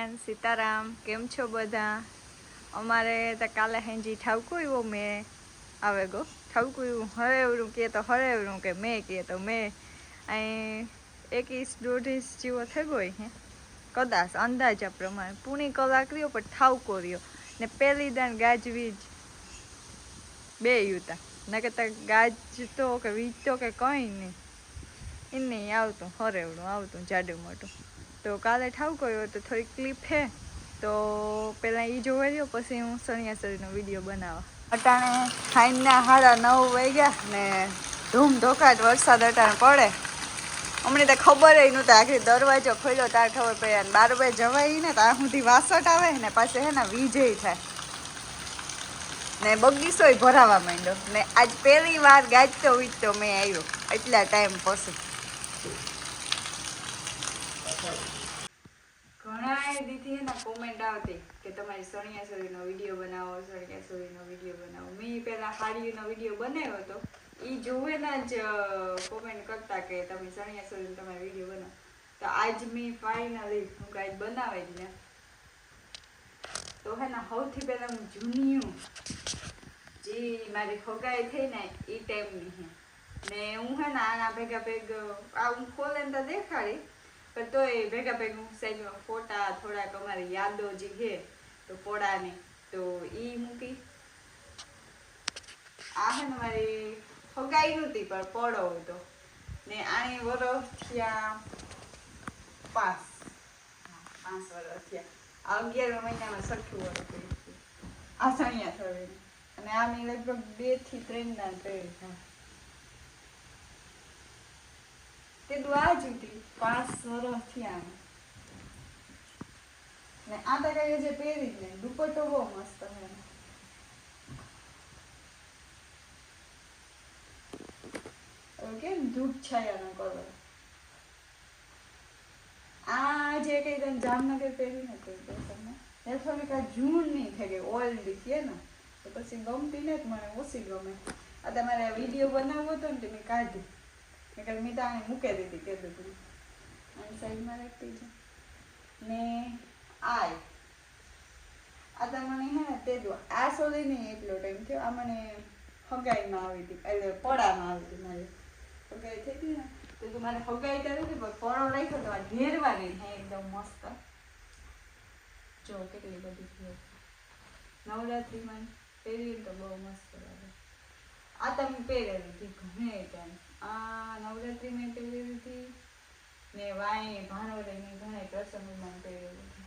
Friend Sitaram, કેમ છો બધા? અમારે તો કાલે હેંજી ઠાવકું એવું મેં આવે ગો, ઠાવકું એવું હરેવડું કહે તો હરેવડું કે મેં કહે તો મેં. અહીં એકવીસ દોઢીસ જેવો થઈ ગયો હે. કદાચ અંદાજા પ્રમાણે. પૂણી કલાક રહ્યો, પણ ઠાવકો રહ્યો. ને પહેલી દાન ગાજવીજ બે યુતા. ન કે ગાજતો કે વીજતો કે કંઈ નહીં. એ નહીં આવતું, હરેવડું આવતું, જાડું મોટું. તો કાલે ઠાવ કર્યો તો થોડી ક્લિપ છે તો પહેલાં એ જોવા રહ્યો પછી હું સણિયાસરીનો વીડિયો બનાવવા અટાણે ખાઈના હાડા નવ વાગ્યા ને ધૂમ ધોકાટ વરસાદ અટાણે પડે. અમને તો ખબર ય નહોતા આખરી દરવાજો ખોલ્યો તાર ખબર પડી અને બાર બાર જવાય ને ત્યાં સુધી વાસટ આવે ને પાછી હે ને વીજય થાય. ને બગીચોય ભરાવા માંડ્યો. ને આજ પહેલી વાર ગાજતો વીજતો મેં આવ્યો એટલા ટાઈમ પછી. દીથી એના કોમેન્ટ આવતી કે તમારી સણિયાસોરીનો વીડિયો બનાવો સણિયાસોરીનો વીડિયો બનાવો. મેં પહેલાં હાડીનો વીડિયો બનાવ્યો હતો. એ જોવેના જ કોમેન્ટ કરતા કે તમે સણિયાસોરીનો તમારો વીડિયો બનાવો. તો આજ મેં ફાઇનલી હું કાંઈ બનાવે ને, તો હે ને સૌથી પહેલાં હું જૂનિયું, જે મારી ફગાઈ થઈ ને એ ટાઈમની હે. ને હું હે ને આના ભેગા ભેગ, આ હું ખોલે તો દેખાડી પણ તોય ભેગા ભેગા સાઈડમાં ફોટા થોડાક અમારી યાદો જે છે, તો પોળાની, તો એ મૂકી. આ હે મારી ફગાઈ નહોતી પણ પોળો હતો. ને આની વરસ થયા પાંચ. પાંચ વરસ થયા. આ અગિયાર મહિનામાં છઠ્ઠું વરસ થયું. આ સણિયા થયું. અને આ મેં લગભગ બેથી ત્રણ ના પહેરી હા તે દુઆ જ હતી. પાંચ સરસ થયા ને આ તો જે પહેરી ને દુપટ્ટો બહુ મસ્ત છે ઓકે ધૂપ છાયાનો કલર આ જે કઈ તમે જામનગર પહેરી ને તો તમને એ થોડીક આ જૂન થઈ ગઈ ઓલ્ડ છે ને. તો પછી ગમતી ને મને ઓછી ગમે. આ તમારે વીડિયો બનાવવો હતો ને તો મેં કાઢી. નકર મેં તો આને મૂકી દીધી કે બધું અને સાઈડમાં રાખતી છે ને આય. આ તો મને હે ને તે જો આ સુધી નહીં એટલો ટાઈમ થયો. આ મને હગાઈમાં આવી હતી. એટલે પડામાં આવી હતી મારી. હગાઈ થઈ હતી ને તો તું મારે હગાઈ કરી હતી પણ પળો રાખ્યો તો આ ઘેરવાની હે એકદમ મસ્ત. જો કેટલી બધી થયો નવરાત્રિમાં પહેરી તો બહુ મસ્ત લાગે. આ તમે પહેરેલી હતી ઘણે ટાઈમ. આ નવરાત્રી મેં પહેરેલી હતી ને વાય ભાણવડની ઘણા પ્રસંગોમાં પહેરેલી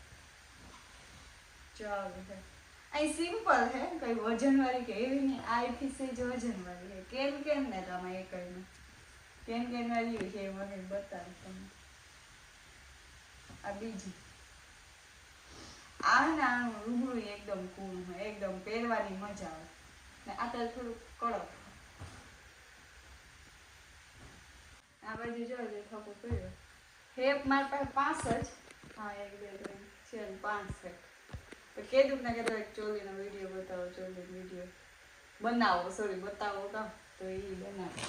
ચાલો છે અહીં સિમ્પલ છે કઈ વજનવાળી કે એવી નહીં. આ એથી જ વજનવાળી છે કેમ કેમ ને તમે એ કહ્યું કેમ કેમ વાળી છે એ મને બતાવી તમે. આ બીજી. આ નાનું રૂબરૂ એકદમ કૂલ હોય એકદમ પહેરવાની મજા આવે. ને આ તો થોડુંક કડક આ બાજુ જો જે થકો કર્યો હેપ મારી પાસે પાંચ જ. હા એક બે ત્રણ ચાર પાંચ છે. તો કીધું ને કીધું એક ચોલીનો વીડિયો બતાવો ચોલી વીડિયો. બનાવો સોરી બતાવો કા તો એ બનાવો.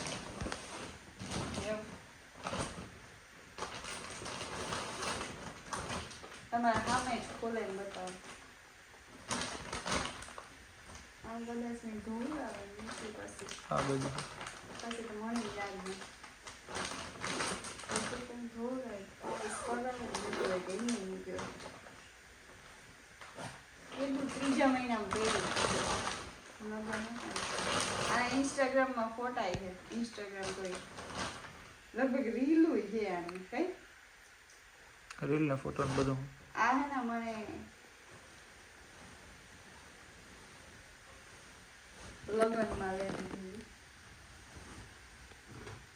તમારે સામે જ ખોલાઈને બતાવો. આમ કદાચ ને ધૂળ આવે આ બધું. પછી તો મને યાદ ઇન્સ્ટાગ્રામ કોઈ લગભગ રીલું છે કઈ રીલ ને ફોટો ને બધું. આ હે ને મને લગ્નમાં હતી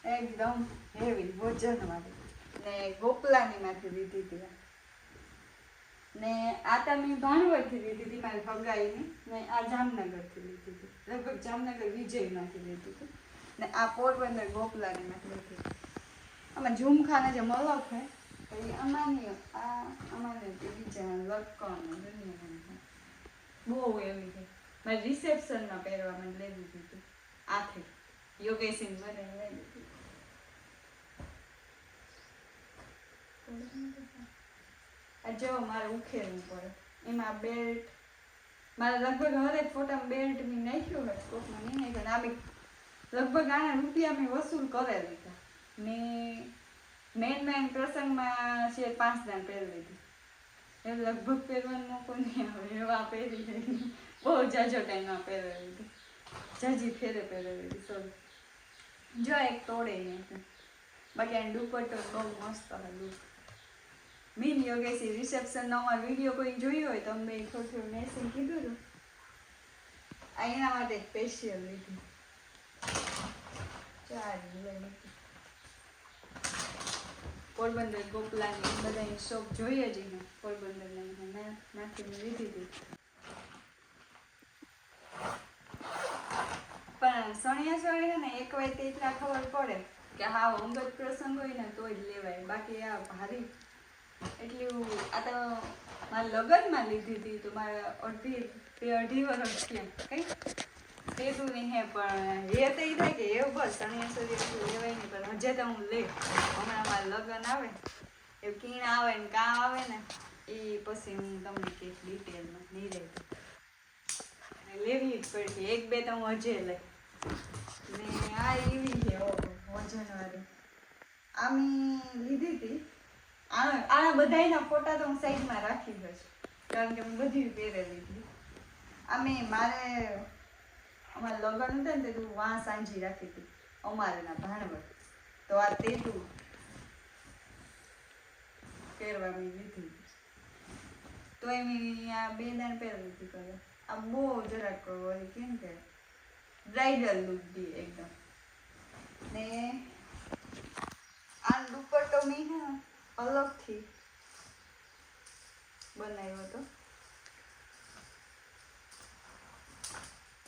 એકદમ હેવી વજન વાળી ને ગોપલાની માંથી લીધી હતી ને આ તો મેં ભાણવડથી લીધી હતી, મારી ફગાઈની ને આ જામનગરથી લીધી હતી. લગભગ જામનગર વિજયમાંથી લીધી હતી. ને આ પોરબંદર ગોપલાની માંથી લીધી હતી. આમાં ઝુમખાના જે મલક છે એ અમાની આ અમારે તે બીજા લટકણ દુનિયા બહુ એવી છે. મારે રિસેપ્શનમાં પહેરવા મને લઈ દીધું આથી યોગેશિન મને લઈ દીધું આ જો મારે ઉખેરવું પડે. એમાં બેલ્ટ મારે લગભગ હરેક ફોટામાં બેલ્ટ મેં નાખ્યું હોય, કોકમાં નહીં નાખ્યું આ બી લગભગ આના રૂપિયા મેં વસૂલ કરે લીધા ને મેન મેન પ્રસંગમાં છે પાંચ દાન પહેરી લીધી. એ લગભગ પહેરવાનો મોકો નહીં આવે, એવા પહેરી બહુ જાજો ટાઈમમાં પહેરી લીધી. જાજી ફેરે પહેરી લીધી સોરી જો એક તોડે બાકી આ દુપટ્ટો બહુ મસ્ત હતું મીન યોગેશી રિસેપ્શનનો અમારો વીડિયો કોઈ જોયો હોય તો અમે થોડું થોડું મેસેજ કીધું હતું એના માટે સ્પેશિયલ લીધું ચાર લઈ પોરબંદર ગોપલાની બધાની શોપ જોઈએ જ એને પોરબંદર ના નાખીને લીધી હતી પણ સણિયા સોણી ને એક વાર એટલા ખબર પડે કે હા અંગત પ્રસંગ હોય ને તો જ લેવાય બાકી આ ભારી એટલું આ તો મારા લગ્નમાં લીધી હતી, તો મારા અઢી બે અઢી વર્ષ થયા. કઈ? લીધું નહીં હે, પણ એ તો એ થાય કે એવું બસ સણિયા સુધી એટલું લેવાય નહીં, પણ હજે તો હું લે હમણાં મારા લગ્ન આવે, એ કીણ આવે ને કામ આવે ને એ પછી હું તમને કહીશ ડિટેલમાં નહીં અને લેવી જ પડશે, એક બે તો હું હજે લઈ. ને આ એવી છે વજનવાળી આમી લીધી હતી. આ બધાયના ફોટા તો હું સાઈડમાં રાખી દઈશ, કારણ કે હું બધી પહેરેલી હતી અમે, મારે, અમારા લગ્ન હતા ને તે તું વાં સાંજી રાખી હતી, અમારેના ભાણવડ. તો આ તેટલું પહેરવાની પહેરવા મેં લીધી તો એમ આ બે દાણ પહેરવી હતી કરે આ બહુ જરાક કેમ કે બ્રાઇડલ લુક દી એકદમ. ને આ દુપટ્ટો મેં અલગથી બનાવ્યો હતો.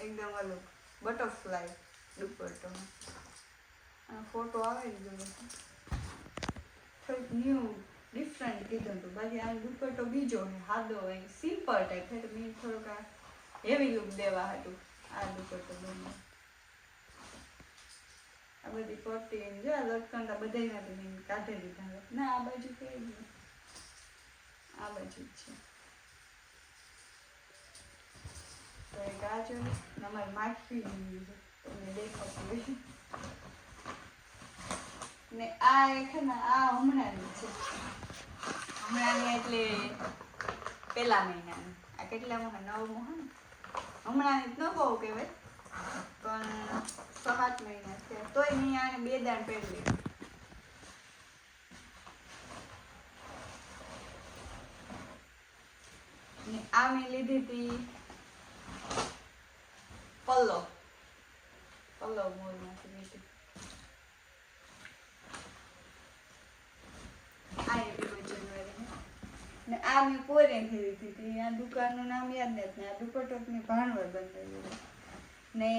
એકદમ અલગ. બટરફ્લાય દુપટ્ટો. આ ફોટો આવે જોડે થોડીક ન્યૂ ડિફરન્ટ કીધું હતું. બાકી આ દુપટ્ટો બીજો હાદો હોય સિમ્પલ ટાઈપ તો મેં થોડોક આ હેવી લુક દેવા હતું. આ દુપટ્ટો બન્યો આ બધી પટ્ટી જો આ લટકંડા બધાય નથી મેં કાઢી લીધા ના આ બાજુ કઈ આ બાજુ જ છે. તો એ ને અમારે માખી તમને દેખાતું ને આ એક ને આ હમણાંની છે. હમણાંની એટલે પેલા મહિનાની. આ કેટલામાં નવમો હે ને? હમણાંની જ ન બહુ કહેવાય. પણ સાત મહિના છે. તોય મેં આને બે દાણ પહેરી ને આ મેં લીધી હતી પલ્લો. પલ્લો મોલમાંથી લીધી. ને. આ મેં પોરેથી લીધી હતી. આ દુકાનનું નામ યાદ નથી આ દુપટ્ટો મેં ભાણવડ બંધાવ્યો ને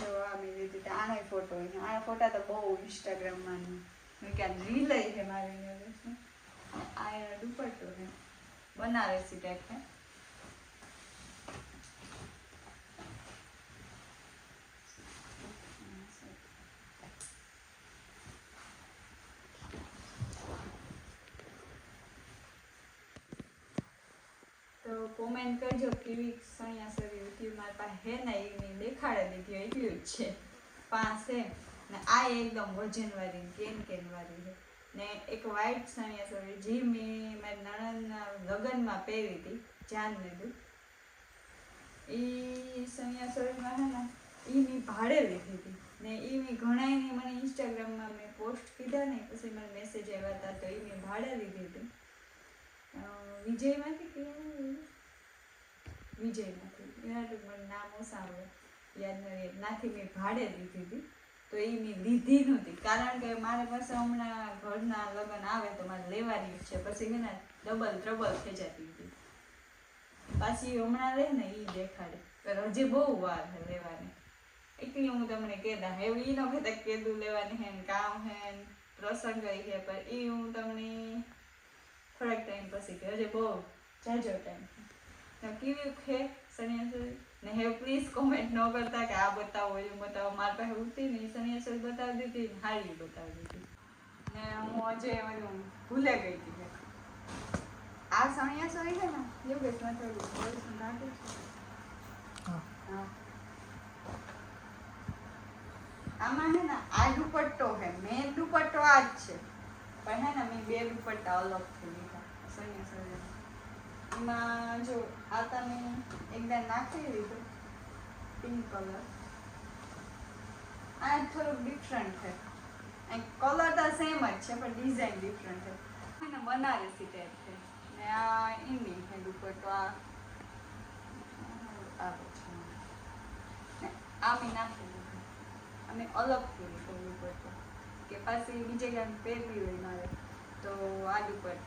જો આ મેં લીધી હતી આના ફોટો આ ફોટા તો બહુ ઇન્સ્ટાગ્રામમાં મેં ક્યાં રીલ છે મારી ને આ એનો દુપટ્ટો છે. બનાવે ટાઈપ છે. તો કોમેન્ટ કરજો કેવી સણિયા સરી હતી, મારી પાસે હે ને એ મેં દેખાડે દીધી, એટલું જ છે. પાંચ ને આ એકદમ વજનવાળી, કેન કેન વાળી છે. ને એક વ્હાઈટ સણિયા સરી જે મેં મારી નણંદના લગ્નમાં પહેરી હતી, જાન લીધું. એ સણિયા સરીમાં હે ને એ મેં ભાડે લીધી હતી. ને એ મેં ઘણાયને મને ઇન્સ્ટાગ્રામમાં મેં પોસ્ટ કીધા ને, પછી મને મેસેજ આવ્યા હતા, તો એ મેં ભાડે લીધી હતી. વિજયમાંથી કે વિજયમાંથી. એના નામો નામ યાદ નથી નાથી મેં ભાડે લીધી હતી. તો એ મેં લીધી નહોતી. કારણ કે મારે પાસે હમણાં ઘરના લગ્ન આવે તો મારે લેવાની છે. પછી એના ડબલ ટ્રબલ થઈ જતી હતી. પાછી હમણાં રહે ને એ દેખાડે. પણ હજી બહુ વાર છે લેવાની. એટલી હું તમને કહેતા એવું એ ન કહેતા કેદું લેવાની હે કામ હે પ્રસંગ છે પણ એ હું તમને થોડાક ટાઈમ પછી કે હજી બહુ જાજો ટાઈમ કેવી છે? ને હે પ્લીઝ કોમેન્ટ ન કરતા કે આ બતાવો એ બતાવો. મારી પાસે ઉઠતી નહીં. સન્યાસી બતાવી દીધી ને હારી બતાવી દીધી. ને હું આજે બધું ભૂલે ગઈ હતી આ સણિયા સણી છે ને યોગેશમાં થોડું થોડું નાખું છું. હા. હા. આમાં હે ને આ દુપટ્ટો હે મેન દુપટ્ટો આ જ છે. પણ હે ને મેં બે દુપટ્ટા અલગથી લીધા સણિયા સણિયા એમાં જો આ તમે એકદમ નાખી દીધું પિંક કલર આ થોડુંક ડિફરન્ટ છે. કલર તો સેમ જ છે, પણ ડિઝાઇન ડિફરન્ટ છે. અને બનારસી ટાઈપ છે. ને આ ઇન્ડી છે ઉપર આ આ પછી ને આ મેં નાખી દીધું. અને અલગ અલગથી લીધો તો. કે પાછી બીજે ક્યાંક પહેરવી હોય મારે. તો આ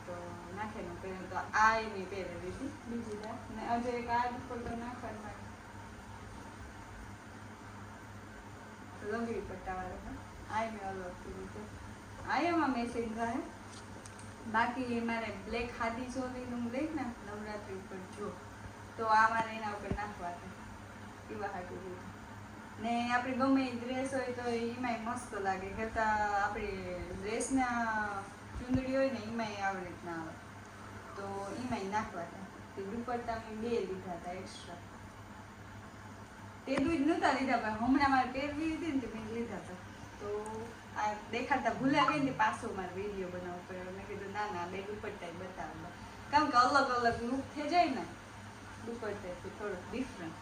તો નાખેલો પહેલું તો આ એ મેં પહેરી લીધી. બીજી વાર ને હજુ એક આદુ પર તો નાખવાનું. લંગડી પટ્ટાવાળો છે આ મેં અલગ લીધો આ એમાં મેસેજ થાય. બાકી મારે બ્લેક હાદી હું લઈ ને નવરાત્રી ઉપર જો. તો આ મારે એના ઉપર નાખવા એવા હાટું લીધું ને આપણે ગમે એ ડ્રેસ હોય તો એમાંય મસ્ત લાગે. કરતાં આપણે ડ્રેસના ચૂંદડી હોય ને એમાંય આવી રીતના આવે. તો એમાંય નાખવા હતા તે દુપટ્ટા મેં બે લીધા હતા એક્સ્ટ્રા તે દૂધ નહોતા લીધા, પણ હમણાં મારે પહેરવી હતી ને તે મેં લીધા હતા. તો આ દેખાડતા ભૂલા ગઈ ને પાછો મારે વીડિયો બનાવવો પડ્યો. મેં કીધું, ના ના, બે દુપટ્ટા બતાવવા. કારણ કે અલગ અલગ લુક થઈ જાય ને દુપટ્ટાથી થોડુંક ડિફરન્ટ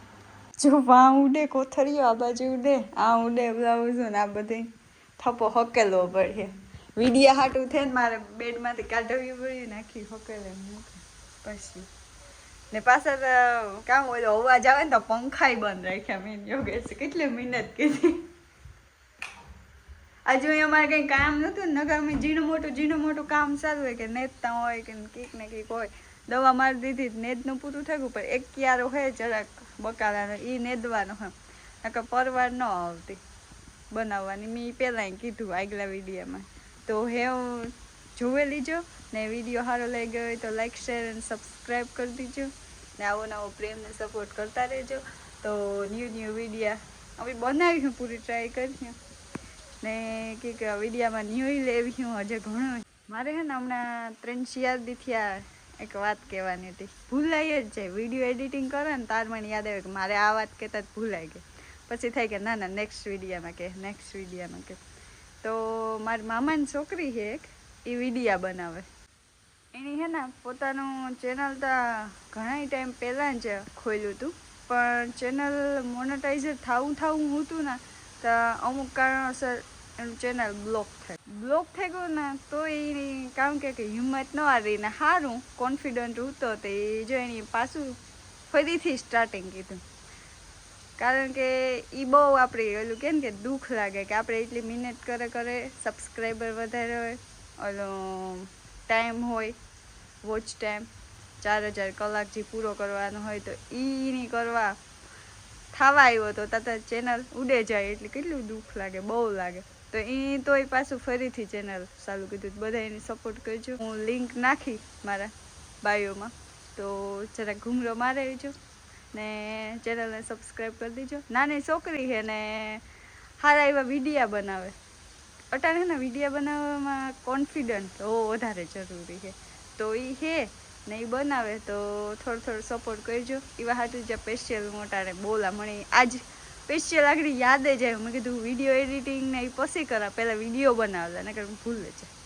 જો વા ઉડે, કોથળીઓ આ બાજુ ઉડે, આ ઉડે, બ્લાઉઝ ને આ બધી. થપ્પો હકેલવો પડે. વિડિયા હાટું થઈને મારે બેડમાંથી કાઢવી પડી, નાખી હકેલે પછી. ને પાછા તો કામ હોય તો અવાજ આવે ને તો પંખાય બંધ રાખ્યા મેં. યોગેશ કેટલી મહેનત કીધી. અહીં અમારે કંઈ કામ નહોતું ને નગર અમે ઝીણું મોટું ઝીણું મોટું કામ ચાલુ હોય કે નેતતા હોય કે કંઈક ને કંઈક હોય. દવા મારી દીધી નેદનું પૂરું થયું, પણ એક ક્યારો હોય જરાક બકાલાનો એ નેદવાનો હોય નકર પરવાર ન આવતી. બનાવવાની મેં પહેલાં કીધું આગલા વિડીયોમાં. તો હે જોવે લીજો. ને વીડિયો સારો લાગ્યો હોય તો લાઈક શેર અને સબસ્ક્રાઈબ કરી દીજો. ને આવો નવો પ્રેમને સપોર્ટ કરતા રહેજો. તો ન્યૂ ન્યૂ વિડીયા અમે હું પૂરી ટ્રાય કરી. ને કે વિડીયામાં ન્યૂ લેવી હું હજે ઘણું. મારે હે ને હમણાં ત્રણ ચાર આ થયા એક વાત કહેવાની હતી. ભૂલાઈ જ જાય. વીડિયો એડિટિંગ કરે ને તાર મને યાદ આવે કે મારે આ વાત કહેતા જ ભૂલાઈ ગઈ. પછી થાય કે ના ના નેક્સ્ટ વિડીયામાં કે નેક્સ્ટ વિડીયામાં કે. તો મારી મામાની છોકરી છે એક એ વિડીયા બનાવે. એની હે ને પોતાનું ચેનલ તો ઘણા ટાઈમ પહેલાં જ ખોલ્યું હતું. પણ ચેનલ મોનેટાઈઝર થાવું થવું હતું ને, તો અમુક કારણોસર એનું ચેનલ બ્લોક થાય. બ્લોક થઈ ગયું ને, તો એની કામ કે કે હિંમત ન આવી ને સારું કોન્ફિડન્ટ હતો તો એ જો એની પાછું ફરીથી સ્ટાર્ટિંગ કીધું. કારણ કે એ બહુ આપણે ઓલું કે કે દુઃખ લાગે કે આપણે એટલી મહેનત કરે કરે સબસ્ક્રાઈબર વધારે હોય, ઓલો ટાઈમ હોય વોચ ટાઈમ ચાર હજાર કલાક જે પૂરો કરવાનો હોય તો એની કરવા થવા આવ્યો તો તાતા ચેનલ ઉડે જાય એટલે કેટલું દુઃખ લાગે, બહુ લાગે. તો એ તોય પાછું ફરીથી ચેનલ ચાલુ કીધું બધા એને સપોર્ટ કરજો. હું લિંક નાખી મારા બાયોમાં તો જરા ઘૂમરો મારે આવજો ને ચેનલને સબસ્ક્રાઈબ કરી દેજો. નાની છોકરી છે ને સારા એવા વિડીયા બનાવે. અટાણે ને વિડીયા બનાવવામાં કોન્ફિડન્ટ બહુ વધારે જરૂરી છે. તો એ છે ને એ બનાવે તો થોડો થોડો સપોર્ટ કરજો. એવા હાટું જે સ્પેશિયલ મોટાને બોલા મને આજ સ્પેશિયલ આગળ યાદ જ આવ્યું. મેં કીધું વીડિયો એડિટિંગ ને એ પછી કરા. પહેલાં વીડિયો બનાવેલા ને ભૂલે છે